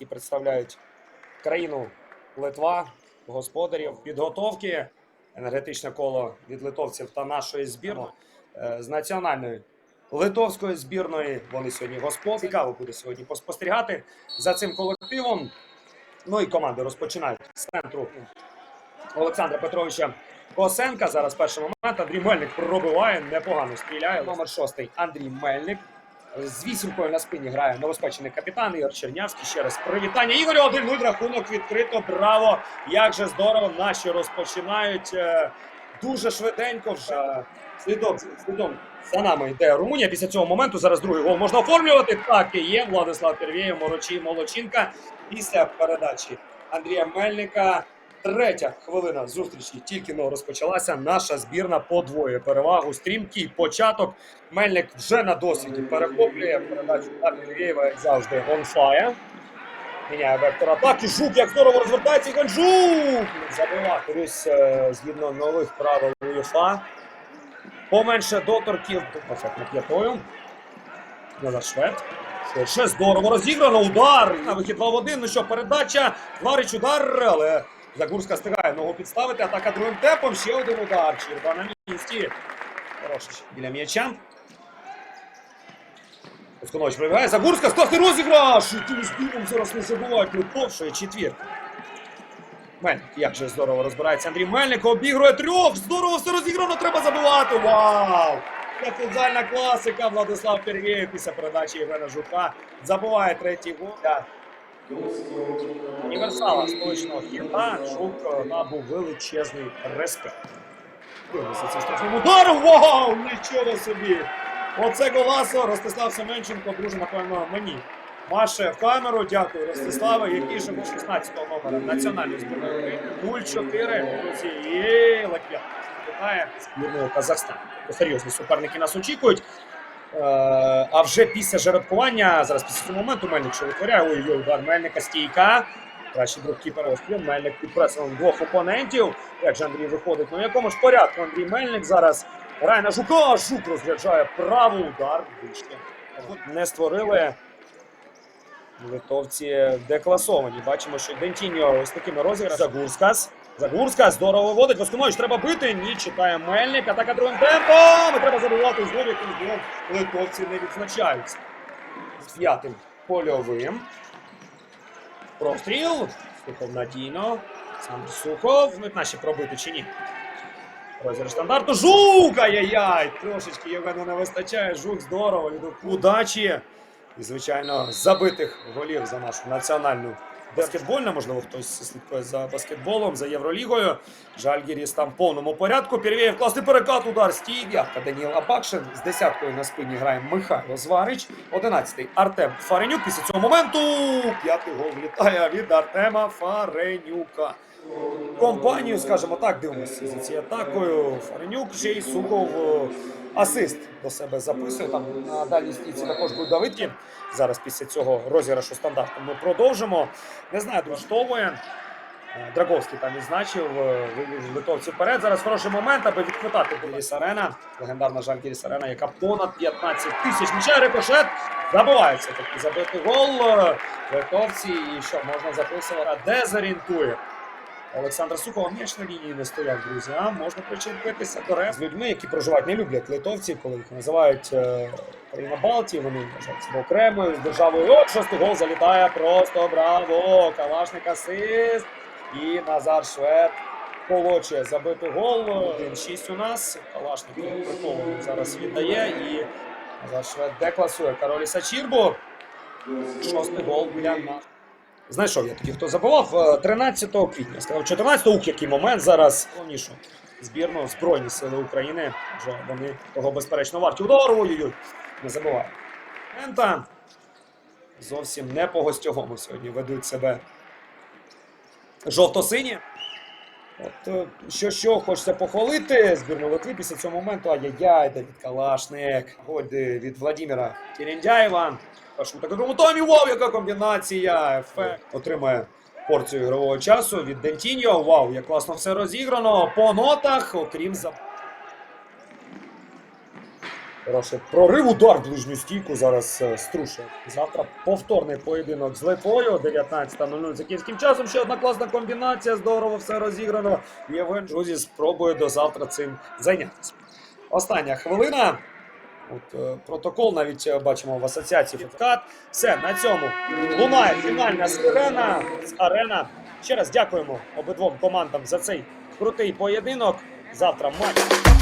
які представляють країну Литва, господарів, підготовки, енергетичне коло від литовців та нашої збірної Е, з національної литовської збірної. Вони сьогодні господарі. Цікаво буде сьогодні поспостерігати за цим колективом. Ну і команди розпочинають з центру Олександра Петровича Косенка. Зараз перший момент. Андрій Мельник пробиває, непогано стріляє. Номер шостий Андрій Мельник. З вісімкою на спині грає новоспечений капітан Ігор Чернявський. Ще раз привітання. Ігорю 1-0 рахунок відкрито. Браво! Як же здорово! Наші розпочинають е, дуже швиденько. Вже слідом, слідом за нами йде Румунія. Після цього моменту зараз другий гол можна оформлювати. Так і є. Владислав Первєєв, Морочі, Молочинка. Після передачі Андрія Мельника. Третя хвилина зустрічі тільки но розпочалася. Наша збірна подвоює перевагу. Стрімкий початок. Мельник вже на досвіді перехоплює передачу Первєєва, як завжди, fire. Міняє вектор атаки. Жук як здорово розвертається. Ігор Жук! Забиває. Е, згідно нових правил УЄФА. Поменше доторків. Ефектно п'ятою. Назар Швед. Швидше здорово розіграно. Удар. На вихід 2 в 1. Ну що, передача. Варич удар, але Загурська встигає ногу підставити. Атака другим темпом. Ще один удар. Чірба на місці. Хороший біля м'яча. Осконович прибігає. Загурська. Класний розіграш. Тим збіром зараз не забувають. Литовшої четвірка. Мельник, як же здорово розбирається Андрій Мельник, обігрує трьох. Здорово все розіграно, треба забивати. Вау! Це футзальна класика. Владислав Пергєєв після передачі Євгена Жука забиває третій гол. Універсала столичного хіта. Жук набув величезний респект. Дивимося цей штрафним ударом. Вау! Нічого собі! Оце голасо. Ростислав Семенченко, друже, напевно, мені. Маше в камеру, дякую, Ростиславе, який же був 16-го номера національної збірної України. 0-4, друзі, і Латвія питає збірного Казахстану. Серйозні суперники нас очікують. Е, а вже після жеребкування, зараз після цього моменту Мельник що витворяє. Ой-ой, удар Мельника стійка. Кращий друг кіпера Острів. Мельник під пресом двох опонентів. Як же Андрій виходить? Ну в якому ж порядку Андрій Мельник зараз грає на Жука. Жук розряджає правий удар. Вийшло. Не створили Литовці декласовані. Бачимо, що Дентіньо ось такими розіграшами. Загурскас. Загурскас здорово виводить. Восконович треба бити. Ні, читає Мельник. Атака другим темпом. І треба забивати знову, яким знову литовці не відзначаються. П'ятим польовим. Простріл. Сухов надійно. Сам Сухов. Ну, наші пробити чи ні? Розіграш стандарту. Жук! Ай-яй-яй! Трошечки Євгену не вистачає. Жук здорово. Удачі. І, звичайно, забитих голів за нашу національну баскетбольну. Можливо, хтось слідкує за баскетболом, за Євролігою. Жальгіріс там в повному порядку. Пірвєєв класний перекат, удар стій. Явка Даніл Абакшин. З десяткою на спині грає Михайло Зварич. Одинадцятий Артем Фаренюк. Після цього моменту п'ятий гол влітає від Артема Фаренюка. Компанію, скажімо так, дивимося за цією атакою. Фаренюк ще й Сухов е, асист до себе записує. Там на дальній стійці також будуть давидки. Зараз після цього розіграшу стандарту ми продовжимо. Не знаю, влаштовує. Е, Драговський там відзначив, е, вивів литовців вперед. Зараз хороший момент, аби відхватати Гіріс Арена. Легендарна жаль Гіріс Арена, яка понад 15 тисяч м'яча рикошет. Забувається такий забитий гол. Е, Литовці, і що можна записувати, дезорієнтує. Олександр Сухов м'яч на лінії не стояв, друзі. А можна причепитися до рес. З людьми, які проживають, не люблять литовці, коли їх називають е, країна Балтії, вони себе окремою з державою. От шостий гол залітає просто браво! Калашник асист. І Назар Швед колочує забитий гол. 1-6 у нас. Калашник прихований зараз віддає. І Назар Швед декласує Кароліса Чірбу. Шостий гол для нас. Знайшов я тоді, хто забивав е, 13 квітня. Сказав 14 ух, який момент зараз повнішу збірну Збройні Сили України. Вже вони того безперечно варті. Удар, ой-ой-ой, не забуває. Мента зовсім не по гостьовому сьогодні ведуть себе жовто-сині. От е, що що хочеться похвалити збірну Литви після цього моменту. Ай-яй-яй, Давід Калашник. Годи від Владимира Кіріндяєва. Першому та другому таймі. Вау, яка комбінація! Ефект. Отримає порцію ігрового часу від Дентіньо. Вау, як класно все розіграно. По нотах, окрім за. Хороший прорив, удар в ближню стійку зараз е, струшує. Завтра повторний поєдинок з Литвою. 19.00 за київським часом. Ще одна класна комбінація. Здорово все розіграно. Євген Джузі спробує до завтра цим зайнятися. Остання хвилина. От, е, протокол навіть е, бачимо в асоціації Фіткат. Все, на цьому лунає фінальна сирена з арена. Ще раз дякуємо обидвом командам за цей крутий поєдинок. Завтра матч.